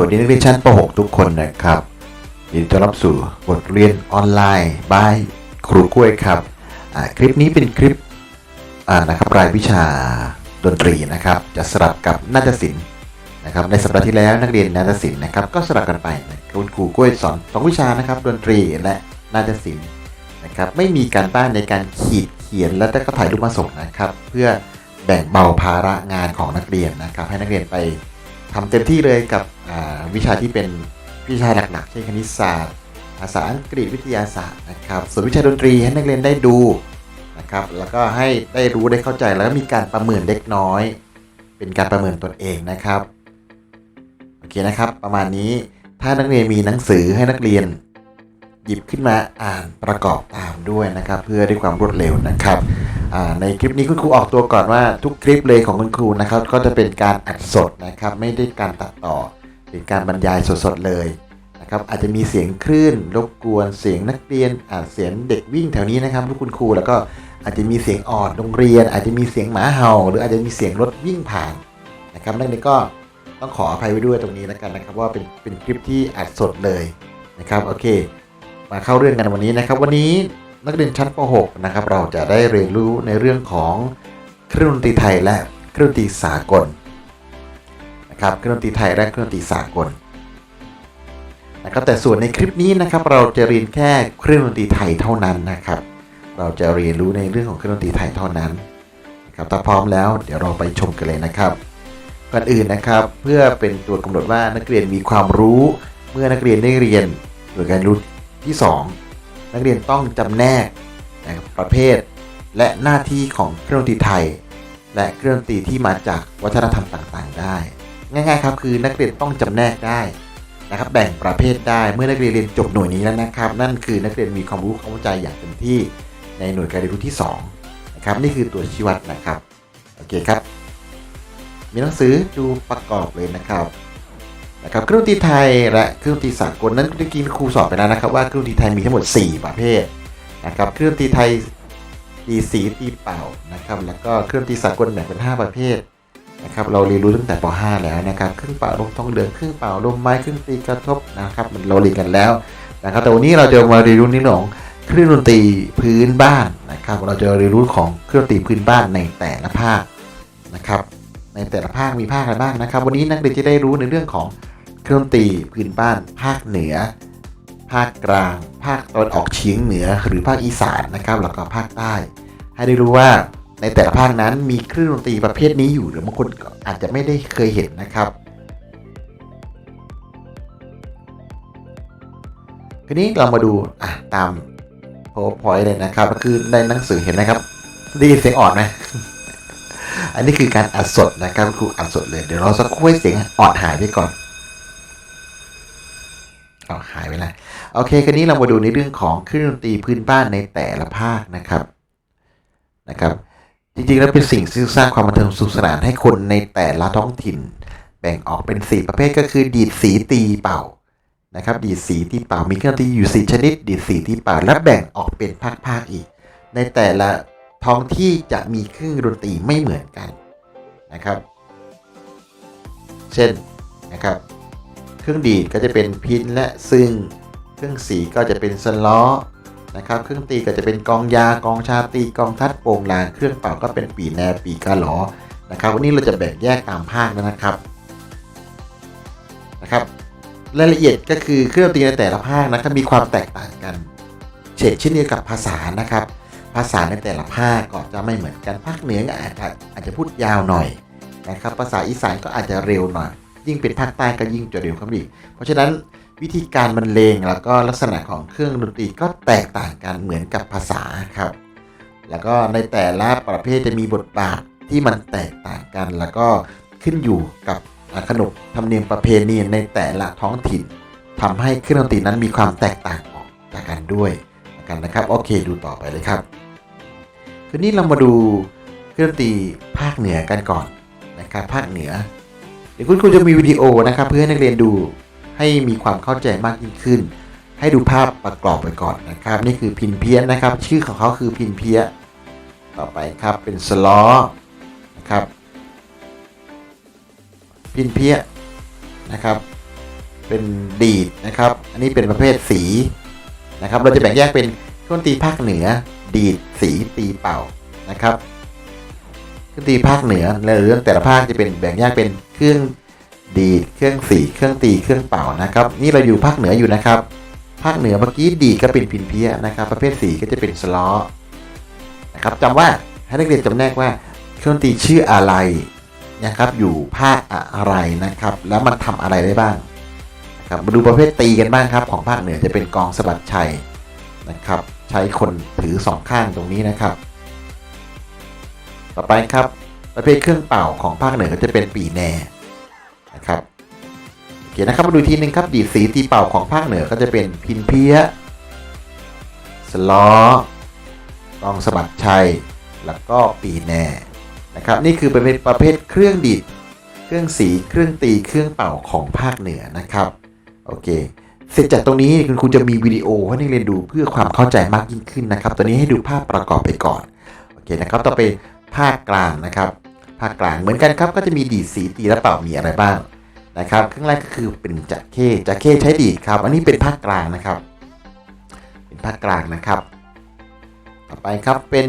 วัสดีนักเรียนชั้นป .6 ทุกคนนะครับยินดีต้อนรับสู่บทเรียนออนไลน์บายครูกล้วยครับคลิปนี้เป็นคลิปนะครับรายวิชาดนตรีนะครับ จะสลับกับนาฏศิลป์นะครับ ในสัปดาห์ที่แล้วนักเรียนนาฏศิลป์นะครับ ก็สลับกันไปนะคุณครูกล้วยสอนสองวิชานะครับ ดนตรีและนาฏศิลป์นะครับ ไม่มีการบ้านในการขีดเขียนและก็ถ่ายรูปมาส่งนะครับ เพื่อแบ่งเบาภาระงานของนักเรียนนะครับ ให้นักเรียนไป ทำเต็มที่เลยกับวิชาที่เป็นวิชาหลักๆเช่นคณิตศาสตร์ ภาษาอังกฤษวิทยาศาสตร์นะครับ ส่วนวิชาดนตรีให้นักเรียนได้ดูนะครับ แล้วก็ให้ได้รู้ได้เข้าใจแล้วก็มีการประเมินเล็กน้อย เป็นการประเมินตนเองนะครับ โอเคนะครับ ประมาณนี้ถ้านักเรียนมีหนังสือให้นักเรียน หยิบขึ้นมาอ่านประกอบตามด้วยนะครับ เพื่อได้ความรวดเร็วนะครับในคลิปนี้คุณครูออกตัวก่อนว่าทุกคลิปเลยของคุณครูนะครับ ก็จะเป็นการอัดสดนะครับ ไม่ได้การตัดต่อเป็นการบรรยายสดๆเลยนะครับ อาจจะมีเสียงคลื่นรบกวนเสียงนักเรียนอ่าเสียงเด็กวิ่งแถวนี้นะครับลูกคุณครูแล้วก็อาจจะมีเสียงออดโรงเรียน อาจจะมีเสียงหมาเห่า หรืออาจจะมีเสียงรถวิ่งผ่านนะครับนักเรียนก็ต้องขออภัยไว้ด้วยตรงนี้แล้วกันนะครับ ว่าเป็นเป็นคลิปที่อัดสดเลยนะครับโอเค มาเข้าเรื่องกันวันนี้นะครับ วันนี้นักเรียนชั้นป .6 นะครับ เราจะได้เรียนรู้ในเรื่องของเครื่องดนตรีไทยและเครื่องดนตรีสากลนะครับเครื่องดนตรีไทยและเครื่องดนตรีสากลนะครับแต่ส่วนในคลิปนี้นะครับ เราจะเรียนแค่เครื่องดนตรีไทยเท่านั้นนะครับ เราจะเรียนรู้ในเรื่องของเครื่องดนตรีไทยเท่านั้นนะครับถ้าพร้อมแล้วเดี๋ยวเราไปชมกันเลยนะครับก่อนอื่นนะครับเพื่อเป็นตัวกำหนดว่านักเรียนมีความรู้ เมื่อนักเรียนได้เรียนโดยการรู้ ที่ 2 นักเรียนต้องจำแนกนะครับประเภท และหน้าที่ของเครื่องดนตรีไทย และเครื่องดนตรีที่มาจากวัฒนธรรมต่างๆ ได้ ง่ายๆครับคือนักเรียนต้องจำแนกได้นะครับแบ่งประเภทได้เมื่อนักเรียนเรียนจบหน่วยนี้แล้วนะครับ นั่นคือนักเรียนมีความรู้ความเข้าใจอย่างเต็มที่ในหน่วยการเรียนรู้ที่2นะครับนี่คือตัวชี้วัดนะครับโอเคครับ มีหนังสือดูประกอบเลยนะครับ นะครับเครื่องดนตรีไทยและเครื่องดนตรีสากลนั้นเมื่อกี้ครูสอนไปแล้วนะครับว่าเครื่องดนตรีไทยมีทั้งหมด 4 ประเภทนะครับเครื่องดนตรีไทยตีสีตีเป่านะครับแล้วก็เครื่องดนตรีสากลแบ่งเป็น 5 ประเภทนะครับเราเรียนรู้ตั้งแต่ป .5 แล้วนะครับเครื่องเป่าลมทองเหลืองเครื่องเป่าลมไม้เครื่องตีกระทบนะครับมันเราเรียนกันแล้วนะครับแต่วันนี้เราจะมาเรียนรู้ในเรื่องของเครื่องดนตรีพื้นบ้านนะครับ เราจะเรียนรู้ของเครื่องดนตรีพื้นบ้านในแต่ละภาคนะครับ ในแต่ละภาคมีภาคอะไรบ้างนะครับ วันนี้นักเรียนจะได้รู้ในเรื่องของเครื่องดนตรีพื้นบ้าน ภาคเหนือ ภาคกลาง ภาคตะวันออกเฉียงเหนือ หรือภาคอีสานนะครับแล้วก็ภาคใต้ ให้ได้รู้ว่าในแต่ละภาคนั้นมีเครื่องดนตรีประเภทนี้อยู่หรือบางคนอาจจะไม่ได้เคยเห็นนะครับทีนี้เรามาดูอะตาม powerpoint เลยนะครับ ก็คือในหนังสือเห็นไหมครับได้ยินเสียงอ่อนไหม อันนี้คือการอัดสดนะครับครูอัดสดเลยเดี๋ยวเราสักครู่ให้เสียงออนหายไปก่อนเอาหายไปแล้วโอเคคันนี้เรามาดูในเรื่องของเครื่องดนตรีพื้นบ้านในแต่ละภาคนะครับนะครับ จริงๆแล้วเป็นสิ่งที่สร้างความบันเทิงสุขสนานให้คนในแต่ละท้องถิ่น แบ่งออกเป็นสี่ประเภทก็คือ ดีดสีตีเป่านะครับ ดีดสีตีเป่ามีเครื่องดนตรีอยู่สี่ชนิด ดีดสีตีเป่าและแบ่งออกเป็นภาคๆอีก ในแต่ละ ท้องที่จะมีเครื่องดนตรีไม่เหมือนกันนะครับ เช่นนะครับ เครื่องดีดก็จะเป็นพินและซึ่ง เครื่องสีก็จะเป็นสล้อนะครับ เครื่องตีก็จะเป็นกองยากองชาตีกองทัดโป่งลางเครื่องเป่าก็เป็นปีแนปีกาหลอนะครับวันนี้เราจะแบ่งแยกตามภาคแล้วนะครับนะครับรายละเอียดก็คือเครื่องดนตรีในแต่ละภาคนะครับมีความแตกต่างกันเช่นเช่นเดียวกับภาษานะครับ ภาษาในแต่ละภาคก็จะไม่เหมือนกันภาคเหนืออาจจะอาจจะพูดยาวหน่อยนะครับภาษาอีสานก็อาจจะเร็วหน่อย ยิ่งเป็นภาคใต้ก็ยิ่งจะเร็วขึ้นอีกเพราะฉะนั้นวิธีการบรรเลงแล้วก็ลักษณะของเครื่องดนตรีก็แตกต่างกันเหมือนกับภาษาครับ แล้วก็ในแต่ละประเภทจะมีบทบาทที่มันแตกต่างกัน แล้วก็ขึ้นอยู่กับขนบธรรมเนียมประเพณีในแต่ละท้องถิ่นทำให้เครื่องดนตรีนั้นมีความแตกต่างออกจากกันด้วยกันนะครับ โอเคดูต่อไปเลยครับ คืนนี้เรามาดูเครื่องดนตรีภาคเหนือกันก่อนนะครับภาคเหนือ เดี๋ยวคุณครูจะมีวิดีโอนะครับ เพื่อให้นักเรียนดูให้มีความเข้าใจมากยิ่งขึ้น ให้ดูภาพประกอบไปก่อนนะครับ นี่คือพินเพี้ยนนะครับ ชื่อของเขาคือพินเพี้ยต่อไปครับเป็นสล้อนะครับ พินเพี้ยนะครับ เป็นดีดนะครับ อันนี้เป็นประเภทสีนะครับ เราจะแบ่งแยกเป็นเครื่องดนตรีภาคเหนือ ดีดสีตีเป่านะครับเครื่องตีภาคเหนือในเรื่องแต่ละภาคจะเป็นแบ่งแยกเป็นเครื่องดีดเครื่องสีเครื่องตีเครื่องเป่านะครับ นี่เราอยู่ภาคเหนืออยู่นะครับ ภาคเหนือเมื่อกี้ดีดก็เป็นพินเพี้ยนะครับ ประเภทสีก็จะเป็นสล้อนะครับจำว่าให้นักเรียนจำแนกว่าเครื่องตีชื่ออะไรนะครับอยู่ภาคอะไรนะครับ แล้วมันทำอะไรได้บ้างนะครับมาดูประเภทตีกันบ้างครับ ของภาคเหนือจะเป็นกองสะบัดชัยนะครับ ใช้คนถือสองข้างตรงนี้นะครับ ต่อไปครับ ประเภทเครื่องเป่าของภาคเหนือก็จะเป็นปีแน่นะครับโอเคนะครับมาดูทีนึงครับดีดสีตีเป่าของภาคเหนือก็จะเป็นพินเพี้ยสล้อกองสะบัดชัย แล้วก็ปีแน่นะครับ นี่คือประเภทประเภทเครื่องดีด เครื่องสี เครื่องตี เครื่องเป่าของภาคเหนือนะครับ โอเค เสร็จจากตรงนี้คุณครูจะมีวิดีโอให้นักเรียนดูเพื่อความเข้าใจมากยิ่งขึ้นนะครับ ตอนนี้ให้ดูภาพประกอบไปก่อนโอเคนะครับต่อไปภาคกลางนะครับภาคกลางเหมือนกันครับก็จะมีดีดสีตีและเป่ามีอะไรบ้างนะครับเครื่องแรกก็คือเป็นจักเข้จักเข้ใช้ดีดครับ อันนี้เป็นภาคกลางนะครับ เป็นภาคกลางนะครับ ต่อไปครับเป็น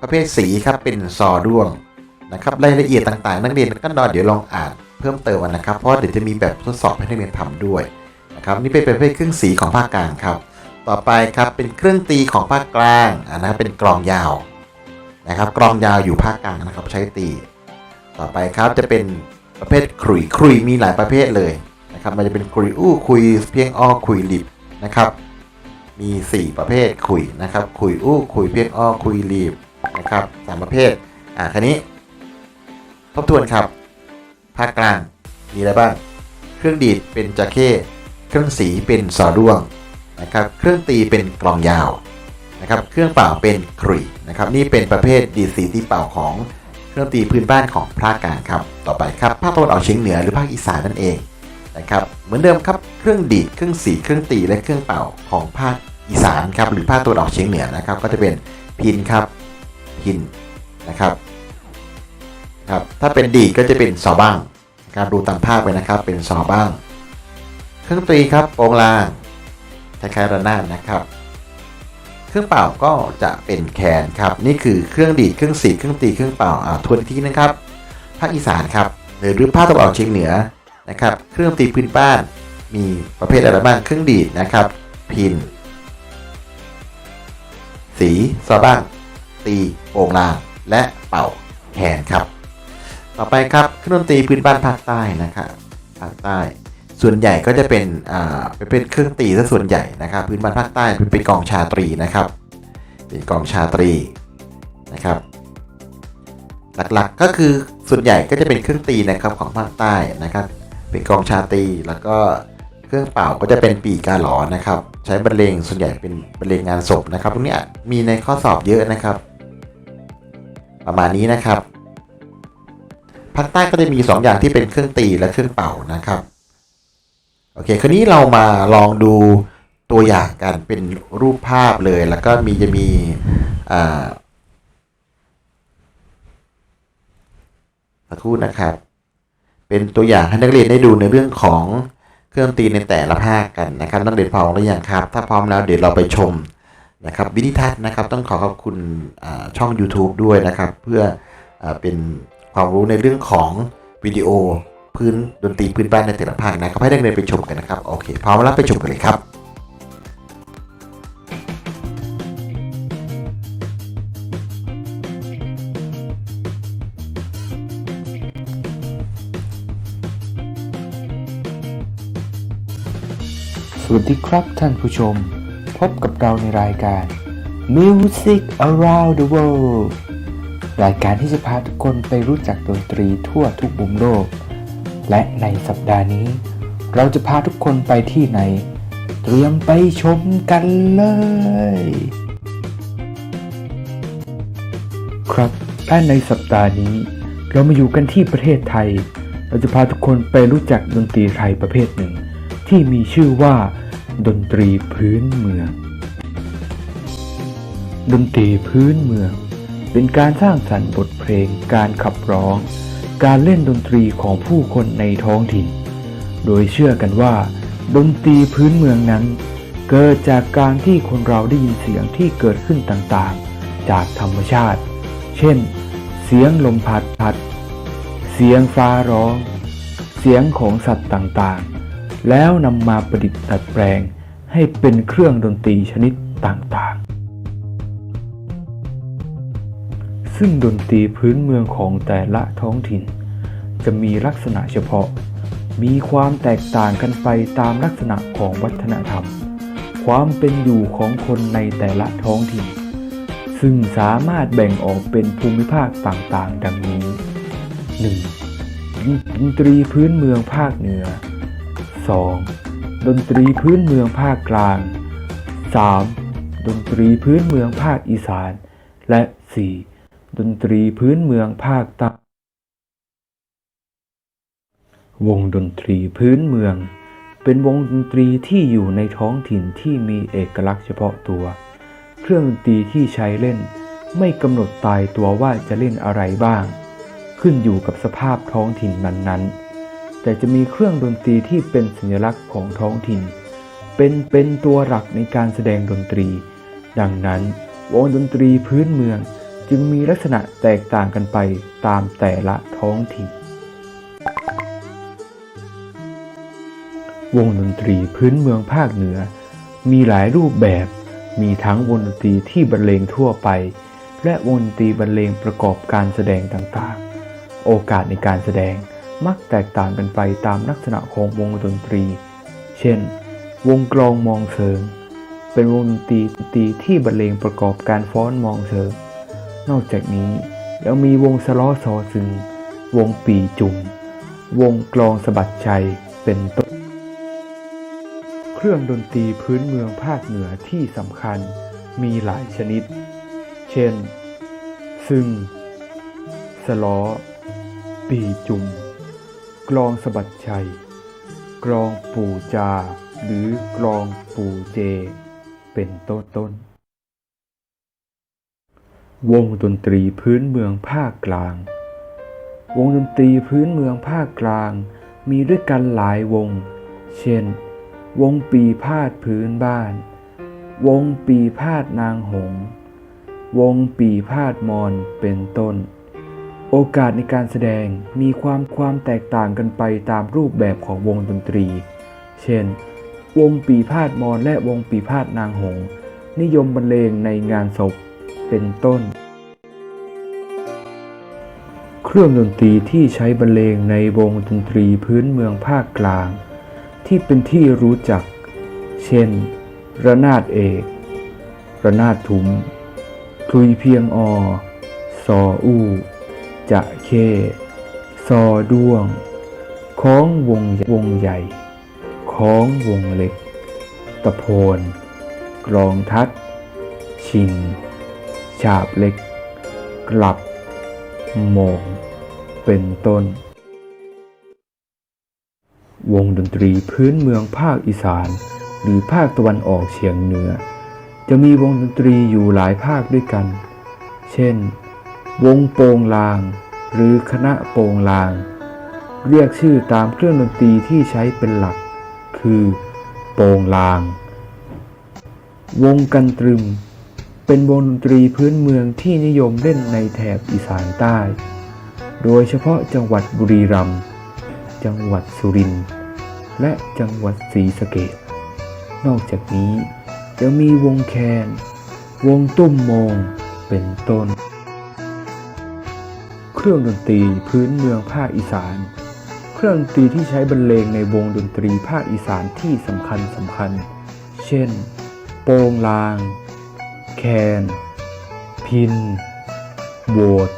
ประเภทสีครับเป็นซอด้วงนะครับรายละเอียดต่างๆ นักเรียนก็นอนเดี๋ยวลองอ่านเพิ่มเติมนนะครับ เพราะเดี๋ยวจะมีแบบทดสอบให้นักเรียนทำด้วย นะครับนี่เป็นประเภทเครื่องสีของภาคกลางครับ ต่อไปครับเป็นเครื่องตีของภาคกลางอ่านะครับเป็นกลองยาวนะครับกลองยาวอยู่ภาคกลางนะครับใช้ตี ต่อไปครับจะเป็นประเภทขลุยขลุยมีหลายประเภทเลยนะครับมันจะเป็นขลุยอู้ขลุยเพียงอ้อขลุยหลิบนะครับมี 4 ประเภทขุยนะครับขุยอู้ขุยเพียงอ้อขุยรีบนะครับสามประเภทอ่าคันนี้ทบทวนครับ ภาคกลางมีอะไรบ้าง เครื่องดีดเป็นจาเข้ เครื่องสีเป็นสอด้วงนะครับ เครื่องตีเป็นกลองยาวนะครับ เครื่องเป่าเป็นขลุ่ยนะครับ นี่เป็นประเภทดีดสีตีเป่าของเครื่องตีพื้นบ้านของภาคกลางครับ ต่อไปครับภาคตะวันออกเฉียงเหนือหรือภาคอีสานนั่นเองนะครับ เหมือนเดิมครับ เครื่องดีด เครื่องสี เครื่องตีและเครื่องเป่าของภาคอีสานครับ หรือภาคตะวันออกเฉียงเหนือนะครับ ก็จะเป็นพินครับ พินนะครับครับ ถ้าเป็นดีก็จะเป็นซอบ้างการดูตามภาพไปนะครับ เป็นซอบ้าง เครื่องตีครับโปรงลางคล้ายๆระนาดนะครับ เครื่องเป่าก็จะเป็นแคนครับ นี่คือเครื่องดีดเครื่องสีเครื่องตีเครื่องเป่าอ่าทวนอีกทีนึงครับภาคอีสานครับหรือภาคตะวันออกเฉียงเหนือนะครับ เครื่องตีพื้นบ้านมีประเภทอะไรบ้างเครื่องดีดนะครับ พิน สีซอบ้างตีโป่งลางและเป่าแขนครับ ต่อไปครับเครื่องดนตรีพื้นบ้านภาคใต้นะครับภาคใต้ ส่วนใหญ่ก็จะเป็นอ่าเป็นเครื่องตีซะส่วนใหญ่นะครับ พื้นบ้านภาคใต้เป็นกองชาตรีนะครับ เป็นกองชาตรีนะครับ หลักๆก็คือส่วนใหญ่ก็จะเป็นเครื่องตีนะครับของภาคใต้นะครับ เป็นกองชาตรีแล้วก็เครื่องเป่าก็จะเป็นปีกาหลอนะครับ ใช้บรรเลงส่วนใหญ่เป็นบรรเลงงานศพนะครับพวกนี้มีในข้อสอบเยอะนะครับ ประมาณนี้นะครับภาคใต้ก็จะมี 2 อย่างที่เป็นเครื่องตีและเครื่องเป่านะครับ โอเค คราวนี้เรามาลองดูตัวอย่างกันเป็นรูปภาพเลย แล้วก็มีจะมีอ่าสักครู่นะครับ เป็นตัวอย่างให้นักเรียนได้ดูในเรื่องของเครื่องตีในแต่ละภาคกันนะครับ นักเรียนพร้อมหรือยังครับ ถ้าพร้อมแล้วเดี๋ยวเราไปชมนะครับวิดีทัศน์นะครับต้องขอขอบคุณช่อง YouTube ด้วยนะครับ เพื่ออเป็นความรู้ในเรื่องของวิดีโอ พื้นดนตรีพื้นบ้านในแต่ละภาคนะครับให้นักเรียนไปชมกันนะครับโอเคพร้อมแล้วไปชมกันเลยครับสวัสดีครับท่านผู้ชม พบกับเราในรายการ Music Around the World รายการที่จะพาทุกคนไปรู้จักดนตรีทั่วทุกมุมโลก และในสัปดาห์นี้ เราจะพาทุกคนไปที่ไหน เตรียมไปชมกันเลย ครับและในสัปดาห์นี้ เรามาอยู่กันที่ประเทศไทย เราจะพาทุกคนไปรู้จักดนตรีไทยประเภทหนึ่ง ที่มีชื่อว่า ดนตรีพื้นเมือง ดนตรีพื้นเมือง เป็นการสร้างสรรค์บทเพลงการขับร้อง การเล่นดนตรีของผู้คนในท้องถิ่น โดยเชื่อกันว่า ดนตรีพื้นเมืองนั้น เกิดจากการที่คนเราได้ยินเสียงที่เกิดขึ้นต่างๆ จากธรรมชาติ เช่น เสียงลมพัดพัด เสียงฟ้าร้อง เสียงของสัตว์ต่างๆ แล้วนำมาประดิษฐ์ดัดแปลงให้เป็นเครื่องดนตรีชนิดต่างๆ ซึ่งดนตรีพื้นเมืองของแต่ละท้องถิ่น จะมีลักษณะเฉพาะ มีความแตกต่างกันไปตามลักษณะของวัฒนธรรม ความเป็นอยู่ของคนในแต่ละท้องถิ่น ซึ่งสามารถแบ่งออกเป็นภูมิภาคต่างๆ ดังนี้ 1. ดนตรีพื้นเมืองภาคเหนือ 2. ดนตรีพื้นเมืองภาคกลาง 3. ดนตรีพื้นเมืองภาคอีสาน และ 4. ดนตรีพื้นเมืองภาคใต้วงดนตรีพื้นเมือง เป็นวงดนตรีที่อยู่ในท้องถิ่นที่มีเอกลักษณ์เฉพาะตัว เครื่องดนตรีที่ใช้เล่น ไม่กำหนดตายตัวว่าจะเล่นอะไรบ้าง ขึ้นอยู่กับสภาพท้องถิ่นนั้นๆ แต่จะมีเครื่องดนตรีที่เป็นสัญลักษณ์ของท้องถิ่น เป็นเป็นตัวหลักในการแสดงดนตรี ดังนั้น วงดนตรีพื้นเมือง จึงมีลักษณะแตกต่างกันไปตามแต่ละท้องถิ่น วงดนตรีพื้นเมืองภาคเหนือ มีหลายรูปแบบ มีทั้งวงดนตรีที่บรรเลงทั่วไป และวงดนตรีบรรเลงประกอบการแสดงต่างๆ โอกาสในการแสดงมักแตกต่างกันไปตามลักษณะของวงดนตรี เช่น วงกลองมองเชิงเป็นวงดนตรีดนตรีที่บรรเลงประกอบการฟ้อนมองเชิง นอกจากนี้ยังมีวงสล้อซอซึง วงปีจุ่มวงกลองสะบัดชัยเป็นต้น เครื่องดนตรีพื้นเมืองภาคเหนือที่สำคัญมีหลายชนิด เช่น ซึ่ง สล้อ ปีจุ่มกลองสะบัดชัย กลองปู่จา หรือกลองปู่เจ เป็นต้นต้น วงดนตรีพื้นเมืองภาคกลาง วงดนตรีพื้นเมืองภาคกลาง มีด้วยกันหลายวง เช่น วงปีพาดพื้นบ้าน วงปีพาดนางหงส์วงปีพาดมอนเป็นต้น โอกาสในการแสดงมีความความแตกต่างกันไปตามรูปแบบของวงดนตรี เช่น วงปีพาดมอนและวงปีพาดนางหงส์นิยมบรรเลงในงานศพ เป็นต้น เครื่องดนตรีที่ใช้บรรเลงในวงดนตรีพื้นเมืองภาคกลาง ที่เป็นที่รู้จัก เช่น ระนาดเอก ระนาดทุ้มคลุยเพียงอซออู้จะเคซอด้วงของวงวงใหญ่ ของวงเล็ก ตะโพนกลองทัด ชิง ฉาบเล็ก กลับโมง เป็นต้น วงดนตรีพื้นเมืองภาคอีสาน หรือภาคตะวันออกเฉียงเหนือ จะมีวงดนตรีอยู่หลายภาคด้วยกัน เช่น วงโปงลาง หรือคณะโปงลาง เรียกชื่อตามเครื่องดนตรีที่ใช้เป็นหลัก คือ โปงลาง วงกันตรึม เป็นวงดนตรีพื้นเมืองที่นิยมเล่นในแถบอีสานใต้ โดยเฉพาะจังหวัดบุรีรัมย์ จังหวัดสุรินทร์ และจังหวัดศรีสะเกษนอกจากนี้ยังมีวงแคน วงตุ้มโมง เป็นต้น เครื่องดนตรีพื้นเมืองภาคอีสาน เครื่องดนตรีที่ใช้บรรเลงในวงดนตรีภาคอีสานที่สำคัญสำคัญ เช่น โปงลาง แคน พินโวด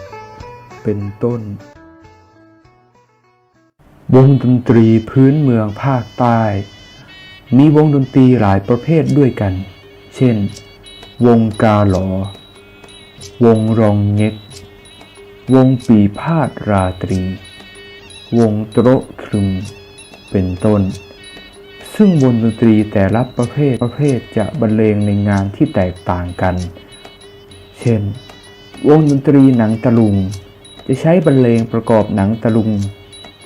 เป็นต้น วงดนตรีพื้นเมืองภาคใต้ มีวงดนตรีหลายประเภทด้วยกัน เช่น วงกาหลอ วงรองเง็ก วงปีพาดราตรี วงโตรครึม เป็นต้น ซึ่งวงดนตรีแต่ละประเภทประเภทจะบรรเลงในงานที่แตกต่างกัน เช่น วงดนตรีหนังตะลุง จะใช้บรรเลงประกอบหนังตะลุง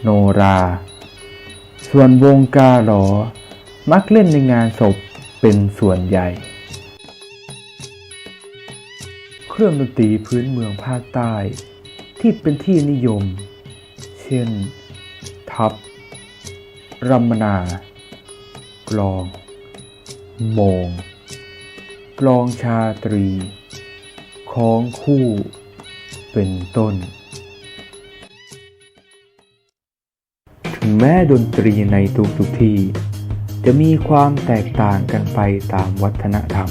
โนรา ส่วนวงกาหลอ มักเล่นในงานศพเป็นส่วนใหญ่ เครื่องดนตรีพื้นเมืองภาคใต้ ที่เป็นที่นิยม เช่น ทับรัมมนา กลอง โมง กลองชาตรีคองคู่เป็นต้น ถึงแม้ดนตรีในทุกๆที่ จะมีความแตกต่างกันไปตามวัฒนธรรม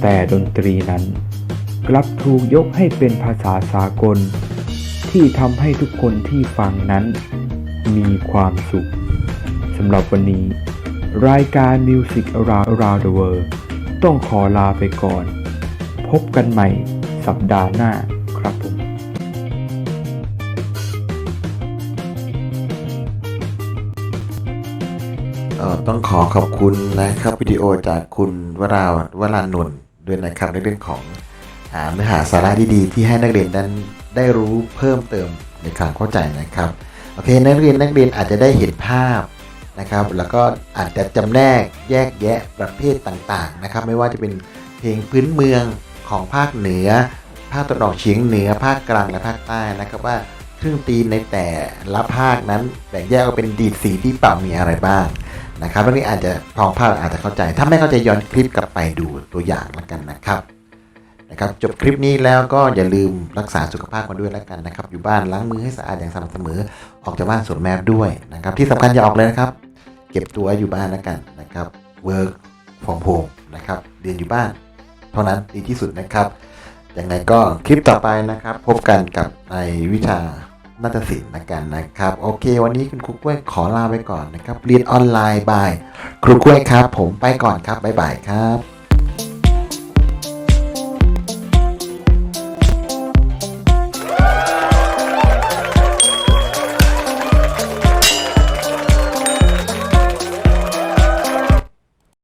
แต่ดนตรีนั้นกลับถูกยกให้เป็นภาษาสากล ที่ทำให้ทุกคนที่ฟังนั้น มีความสุขสำหรับวันนี้ รายการ Music Around Around the World ต้องขอลาไปก่อน พบกันใหม่สัปดาห์หน้าครับผมต้องขอขอบคุณนะครับวิดีโอจากคุณวราวรานนท์ด้วยนะครับในเรื่องของเนื้อหาสาระดีๆ ที่ให้นักเรียนนั้นได้รู้เพิ่มเติมในความเข้าใจนะครับ โอเค นักเรียนนักเรียนอาจจะได้เห็นภาพ นะครับ แล้วก็อาจจะจำแนกแยกแยะประเภทต่างๆนะครับ ไม่ว่าจะเป็นเพลงพื้นเมืองของภาคเหนือ ภาคตะวันออกเฉียงเหนือ ภาคกลางและภาคใต้นะครับว่าเครื่องตีในแต่ละภาคนั้นแบ่งแยกออกเป็นดีดสีที่เป่ามีอะไรบ้างนะครับเรื่องนี้อาจจะพองภาพอาจจะเข้าใจ ถ้าไม่เข้าใจย้อนคลิปกลับไปดูตัวอย่างแล้วกันนะครับ นะครับจบคลิปนี้แล้วก็อย่าลืมรักษาสุขภาพกันด้วยแล้วกันนะครับ อยู่บ้านล้างมือให้สะอาดอย่างสม่ำเสมอ ออกจากบ้านสวมแมสด้วยนะครับ ที่สำคัญอย่าออกเลยนะครับ เก็บตัวอยู่บ้านแล้วกันนะครับ work from home นะครับเรียนอยู่บ้าน เท่านั้นดีที่สุดนะครับยังไงก็คลิปต่อไปนะครับ พบกันกับในวิชานาฏศิลป์นะกันนะครับ โอเค วันนี้คุณครูกล้วยขอลาไปก่อนนะครับ เรียนออนไลน์บายครูกล้วยครับ ผมไปก่อนครับบ๊ายบายครับ